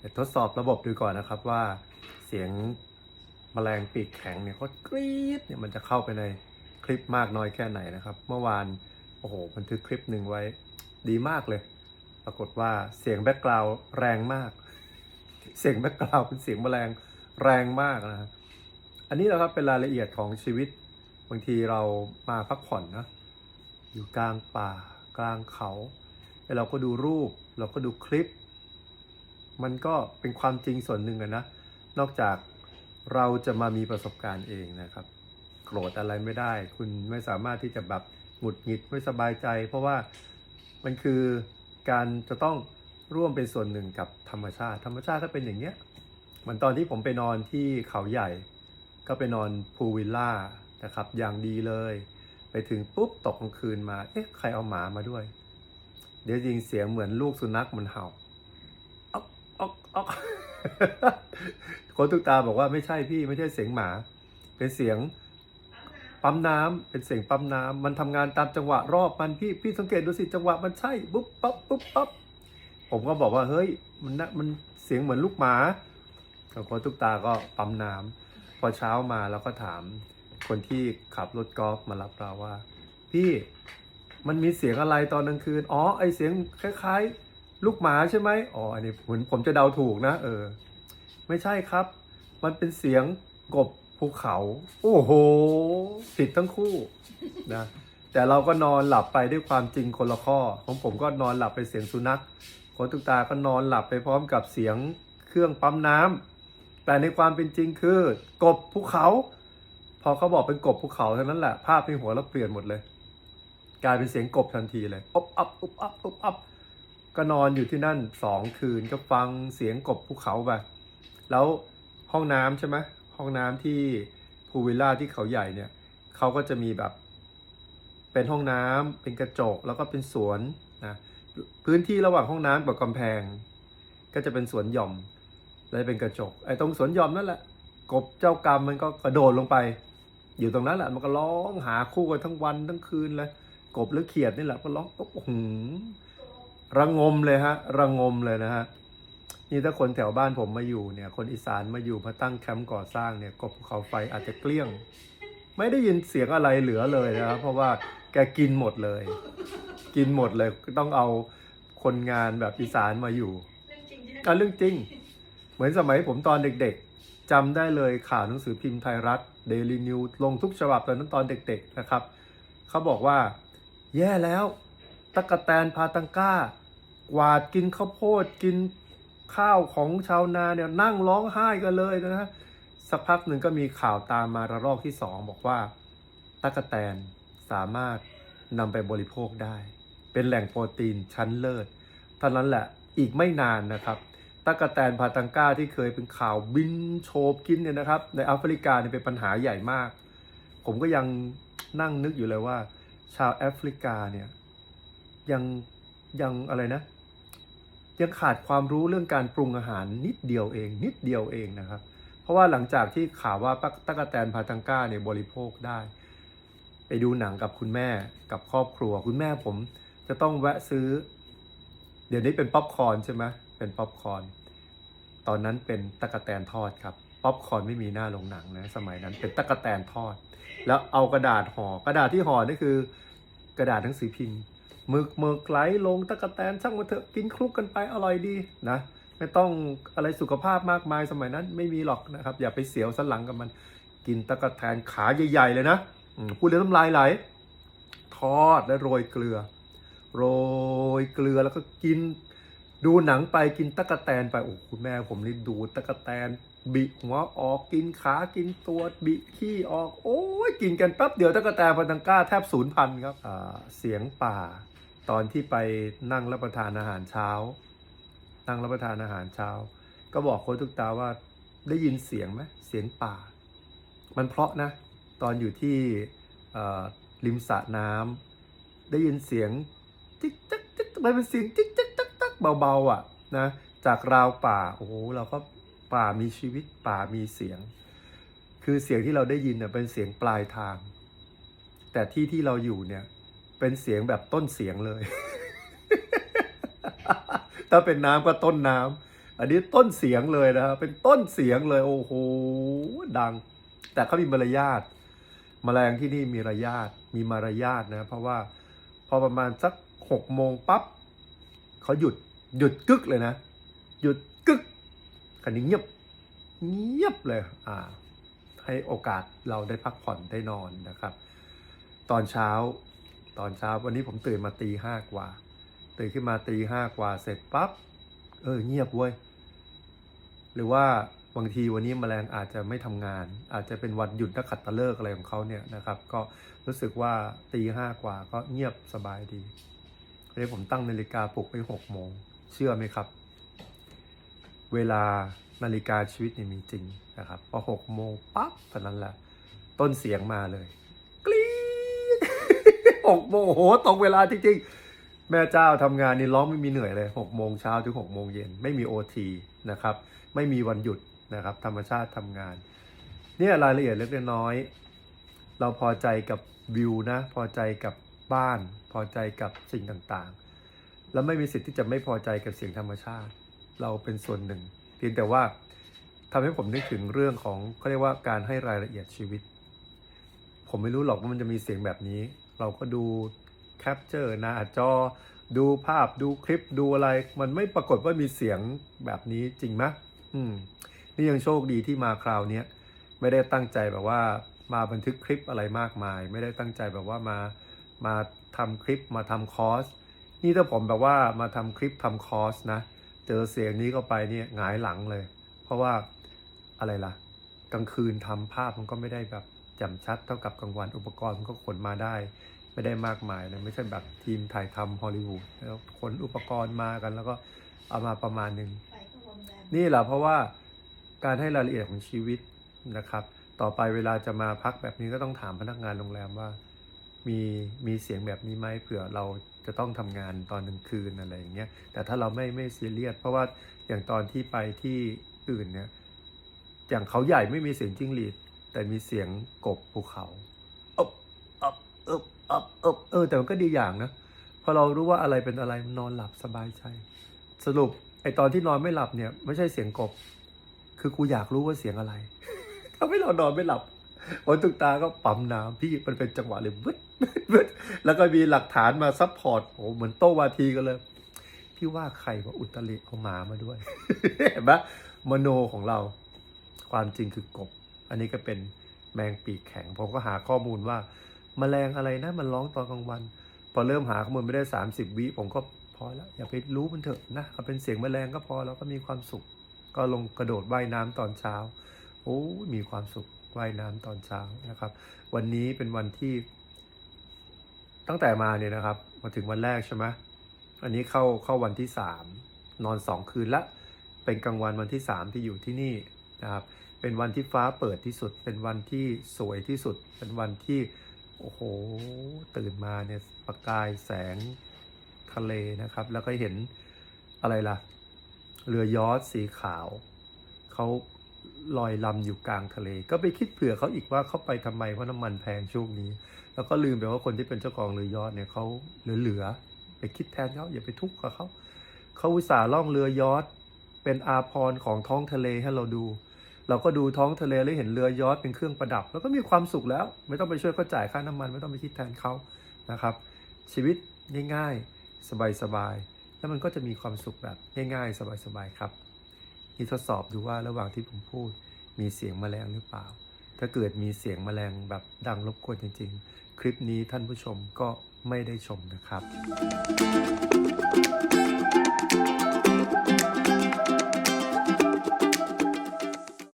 เดี๋ยวทดสอบระบบดูก่อนนะครับว่าเสียงแมลงปีกแข็งเนี่ยเขากรี๊ดเนี่ยมันจะเข้าไปในคลิปมากน้อยแค่ไหนนะครับ เมื่อวานโอ้โหบันทึกคลิปหนึ่งไว้ดีมากเลย ปรากฏว่าเสียงแบ็กกราวด์แรงมาก เสียงแบ็กกราวด์เป็นเสียงแมลงแรงมากนะฮะอันนี้นะครับเป็นรายละเอียดของชีวิตบางทีเรามาพักผ่อนนะอยู่กลางป่า กลางเขาแล้วเราก็ดูรูป เราก็ดูคลิป มันก็เป็นความจริงส่วนหนึ่งอะนะ นอกจากเราจะมามีประสบการณ์เองนะครับ โกรธอะไรไม่ได้ คุณไม่สามารถที่จะแบบหงุดหงิดไม่สบายใจ เพราะว่ามันคือการจะต้องร่วมเป็นส่วนหนึ่งกับธรรมชาติ ธรรมชาติถ้าเป็นอย่างเนี้ยเหมือนตอนที่ผมไปนอนที่เขาใหญ่ ก็ไปนอนพูลวิลล่านะครับ อย่างดีเลย ไปถึงปุ๊บตกกลางคืนมา เอ๊ะใครเอาหมามาด้วย เดี๋ยวจริงเสียงเหมือนลูกสุนัขมันเห่า อ๊อกคนตุกตาบอกว่าไม่ใช่พี่ไม่ใช่เสียงหมา เป็นเสียงปั๊มน้ำเป็นเสียงปั๊มน้ำมันทำงานตามจังหวะรอบมันพี่พี่สังเกตดูสิจังหวะมันใช่ปุ๊บปั๊บปุ๊บปั๊บผมก็บอกว่าเฮ้ยมันนะมันเสียงเหมือนลูกหมาแล้วคนตุกตาก็ปั๊มน้ำพอเช้ามาแล้วก็ถามคนที่ขับรถกอล์ฟมารับเราว่า พี่มันมีเสียงอะไรตอนกลางคืน อ๋อ ไอเสียงคล้าย ๆ ลูกหมาใช่ไหมอ๋ออันนี้เหมือนผมจะเดาถูกนะ เออ ไม่ใช่ครับ มันเป็นเสียงกบภูเขา โอ้โห ผิดทั้งคู่นะแต่เราก็นอนหลับไปด้วยความจริงคนละข้อ ของผมก็นอนหลับไปเสียงสุนัขคนตุกตาก็นอนหลับไปพร้อมกับเสียงเครื่องปั๊มน้ำแต่ในความเป็นจริงคือกบภูเขา พอเขาบอกเป็นกบภูเขาเท่านั้นแหละ ภาพในหัวเราเปลี่ยนหมดเลย กลายเป็นเสียงกบทันทีเลยอบอับอบอับอบอับ ก็นอนอยู่ที่นั่นสองคืนก็ฟังเสียงกบภูเขาไปแล้วห้องน้ำใช่ไหมห้องน้ำที่พูวิลล่าที่เขาใหญ่เนี่ยเขาก็จะมีแบบ เป็นห้องน้ำเป็นกระจกแล้วก็เป็นสวนนะพื้นที่ระหว่างห้องน้ำกับกำแพง ก็จะเป็นสวนหย่อมแล้วเป็นกระจกไอ้ตรงสวนหย่อมนั่นแหละกบเจ้ากรรมมันก็กระโดดลงไป อยู่ตรงนั้นแหละมันก็ร้องหาคู่กันทั้งวันทั้งคืนเลยกบหรือเขียดนี่แหละก็ร้องโอ้โห ระงมเลยฮะระงมเลยนะฮะนี่ถ้าคนแถวบ้านผมมาอยู่เนี่ย คนอีสานมาอยู่มาตั้งแคมป์ก่อสร้างเนี่ยกบภูเขาไฟอาจจะเกลี้ยง ไม่ได้ยินเสียงอะไรเหลือเลยนะครับเพราะว่าแกกินหมดเลย กินหมดเลยต้องเอาคนงานแบบอีสานมาอยู่เรื่องจริงเรื่องจริง เหมือนสมัยผมตอนเด็กๆจำได้เลยข่าวหนังสือพิมพ์ไทยรัฐเดลินิวลงทุกฉบับตอนนั้นตอนเด็ก ๆนะครับเขาบอกว่า แย่แล้วตะกะแตนพาตังก้า กวาดกินข้าวโพดกินข้าวของชาวนาเนี่ยนั่งร้องไห้กันเลยนะฮะสักพักหนึ่งก็มีข่าวตามมาระลอกที่สองบอกว่าตะกะแตนสามารถนำไปบริโภคได้ เป็นแหล่งโปรตีนชั้นเลิศเท่านั้นแหละอีกไม่นานนะครับตะกะแตนพาตังก้าที่เคยเป็นข่าวบินโฉบกินเนี่ยนะครับ ในแอฟริกาเนี่ยเป็นปัญหาใหญ่มาก ผมก็ยังนั่งนึกอยู่เลยว่า ชาวแอฟริกาเนี่ยยังยังอะไรนะ ยังขาดความรู้เรื่องการปรุงอาหารนิดเดียวเอง นิดเดียวเองนะครับ เพราะว่าหลังจากที่ข่าวว่าตะกแตนพาตังก้าเนี่ยบริโภคได้ ไปดูหนังกับคุณแม่กับครอบครัว คุณแม่ผมจะต้องแวะซื้อ เดี๋ยวนี้เป็นป๊อปคอร์นใช่ไหมเป็นป๊อปคอร์นตอนนั้นเป็นตะกแตนทอดครับป๊อปคอร์นไม่มีหน้าโรงหนังนะสมัยนั้นเป็นตะกแตนทอด แล้วเอากระดาษห่อกระดาษที่ห่อนี่คือ กระดาษหนังสือพิมพ์ หมึกหมึกไหลลงตะกะแตนช่างมาเถอะกินคลุกกันไปอร่อยดีนะไม่ต้องอะไรสุขภาพมากมายสมัยนั้นไม่มีหรอกนะครับ อย่าไปเสียวสันหลังกับมัน กินตะกะแตนขาใหญ่ ๆ เลยนะพูดเลยน้ำลายไหล ทอดและโรยเกลือ โรยเกลือแล้วก็กินดูหนังไปกินตะกะแตนไปโอ้คุณแม่ผมนี่ดูตะกะแตนบิหัวออกกินขากินตัวบิขี้ออก โอ้ยกินกันแป๊บเดียวตะกะแตนพันตังก้าแทบศูนย์พันครับเสียงป่า ตอนที่ไปนั่งรับประทานอาหารเช้า นั่งรับประทานอาหารเช้า ก็บอกโค้ชทุกตาว่าได้ยินเสียงไหมเสียงป่า มันเพราะนะ ตอนอยู่ที่ริมสระน้ำได้ยินเสียงจิ๊กจักจิ๊กมันเป็นเสียงจิ๊กจักจักจักเบาๆอะนะจากราวป่าโอ้โหเราก็ป่ามีชีวิตป่ามีเสียง คือเสียงที่เราได้ยินเนี่ยเป็นเสียงปลายทาง แต่ที่ที่เราอยู่เนี่ย เป็นเสียงแบบต้นเสียงเลย ถ้าเป็นน้ำก็ต้นน้ำอันนี้ต้นเสียงเลยนะฮะเป็นต้นเสียงเลยโอ้โหดัง แต่เขามีมารยาทแมลงที่นี่มีมารยาทมีมารยาทนะ เพราะว่าพอประมาณสักหกโมงปั๊บเขาหยุดหยุดกึกเลยนะ หยุดกึกคันนี้เงียบเงียบเลยอ่าให้โอกาสเราได้พักผ่อนได้นอนนะครับ ตอนเช้า ตอนเช้าวันนี้ผมตื่นมาตีห้ากว่า ตื่นขึ้นมาตีห้ากว่าเสร็จปั๊บเออเงียบเว้ยหรือว่าบางทีวันนี้แมลงอาจจะไม่ทำงาน อาจจะเป็นวันหยุดนักขัตฤกษ์อะไรของเขาเนี่ยนะครับ ก็รู้สึกว่าตีห้ากว่าก็เงียบสบายดีเลยผมตั้งนาฬิกาปลุกไปหกโมงเชื่อไหมครับ เวลานาฬิกาชีวิตนี่มีจริงนะครับ พอหกโมงปั๊บเท่านั้นแหละ ต้นเสียงมาเลย หกโมงโหตรงเวลาจริงๆ แม่เจ้าทำงานนี่ร้องไม่มีเหนื่อยเลยหกโมงเช้าถึงหกโมงเย็นไม่มีโอทีนะครับ ไม่มีวันหยุดนะครับ ธรรมชาติทำงาน เนี่ยรายละเอียดเล็กน้อย เราพอใจกับวิวนะ พอใจกับบ้าน พอใจกับสิ่งต่างๆ แล้วไม่มีสิทธิ์ที่จะไม่พอใจกับเสียงธรรมชาติ เราเป็นส่วนหนึ่ง เพียงแต่ว่าทำให้ผมนึกถึงเรื่องของเขาเรียกว่าการให้รายละเอียดชีวิต ผมไม่รู้หรอกว่ามันจะมีเสียงแบบนี้ เราก็ดูแคปเจอร์หน้าจอ ดูภาพดูคลิปดูอะไร มันไม่ปรากฏว่ามีเสียงแบบนี้จริงไหมอืม นี่ยังโชคดีที่มาคราวนี้ไม่ได้ตั้งใจแบบว่ามาบันทึกคลิปอะไรมากมาย ไม่ได้ตั้งใจแบบว่ามามาทำคลิปมาทำคอร์สนี่ถ้าผมแบบว่ามาทำคลิปทำคอร์สนะ เจอเสียงนี้เข้าไปเนี่ยหงายหลังเลย เพราะว่าอะไรล่ะ กลางคืนทำภาพมันก็ไม่ได้แบบ จ่มชัดเท่ากับกลางวันอุปกรณ์มันก็ขนมาได้ ไม่ได้มากมายนะไม่ใช่แบบทีมถ่ายทำฮอลลีวูดแล้วขนอุปกรณ์มากัน แล้วก็เอามาประมาณหนึ่งไปก็โรงแรมนี่แหละเพราะว่าการให้รายละเอียดของชีวิตนะครับ ต่อไปเวลาจะมาพักแบบนี้ก็ต้องถามพนักงานโรงแรมว่า มีมีเสียงแบบนี้ไหมเผื่อเราจะต้องทำงานตอนกลางคืนอะไรอย่างเงี้ยแต่ถ้าเราไม่ไม่ซีเรียสเพราะว่าอย่างตอนที่ไปที่อื่นเนี่ยอย่างเขาใหญ่ไม่มีเสียงจิ้งหรีด แต่มีเสียงกบภูเขาอบอบอบอบอบเออ แต่มันก็ดีอย่างนะ พอเรารู้ว่าอะไรเป็นอะไรนอนหลับสบายใจ สรุปไอตอนที่นอนไม่หลับเนี่ย ไม่ใช่เสียงกบ คือกูอยากรู้ว่าเสียงอะไรทำให้เรานอนไม่หลับพอตุกตาก็ปั๊มน้ำพี่มันเป็นจังหวะเลยบึดบึดบึดแล้วก็มีหลักฐานมาซับพอร์ตโอ้เหมือนโต้วาทีกันเลย พี่ว่าใครว่าอุตริเอาหมามาด้วยเห็นไหมมโนของเรา ความจริงคือกบ อันนี้ก็เป็นแมงปีกแข็ง ผมก็หาข้อมูลว่าแมลงอะไรนะมันร้องตอนกลางวัน พอเริ่มหาข้อมูลไม่ได้ 30 วิผมก็พอแล้ว อย่าไปรู้มันเถอะนะเอาเป็นเสียงแมลงก็พอแล้วก็มีความสุข ก็ลงกระโดดว่ายน้ำตอนเช้าโอ้มีความสุขว่ายน้ำตอนเช้านะครับ วันนี้เป็นวันที่ ตั้งแต่มาเนี่ยนะครับมาถึงวันแรกใช่ไหมอันนี้เข้าเข้าวันที่สามนอนสองคืนละ เป็นกลางวันวันที่สามที่อยู่ที่นี่นะครับ เป็นวันที่ฟ้าเปิดที่สุด เป็นวันที่สวยที่สุด เป็นวันที่โอ้โหตื่นมาเนี่ยประกายแสงทะเลนะครับ แล้วก็เห็นอะไรล่ะ เรือยอชต์สีขาวเขาลอยลำอยู่กลางทะเล ก็ไปคิดเผื่อเขาอีกว่าเขาไปทำไมเพราะน้ำมันแพงช่วงนี้ แล้วก็ลืมไปว่าคนที่เป็นเจ้าของเรือยอชต์เนี่ยเขาเหลือๆไปคิดแทนเขาอย่าไปทุกข์กับเขาเขาอุตส่าห์ล่องเรือยอชต์เป็นอาพรของท้องทะเลให้เราดู เราก็ดูท้องทะเลแล้วเห็นเรือยอชต์เป็นเครื่องประดับ แล้วก็มีความสุขแล้ว ไม่ต้องไปช่วยเขาจ่ายค่าน้ำมัน ไม่ต้องไปคิดแทนเขานะครับ ชีวิตง่ายๆ สบายๆ แล้วมันก็จะมีความสุขแบบง่ายๆ สบายๆ ครับนี่ทดสอบดูว่าระหว่างที่ผมพูด มีเสียงแมลงหรือเปล่า ถ้าเกิดมีเสียงแมลงแบบดังรบกวนจริง ๆ คลิปนี้ท่านผู้ชมก็ไม่ได้ชมนะครับ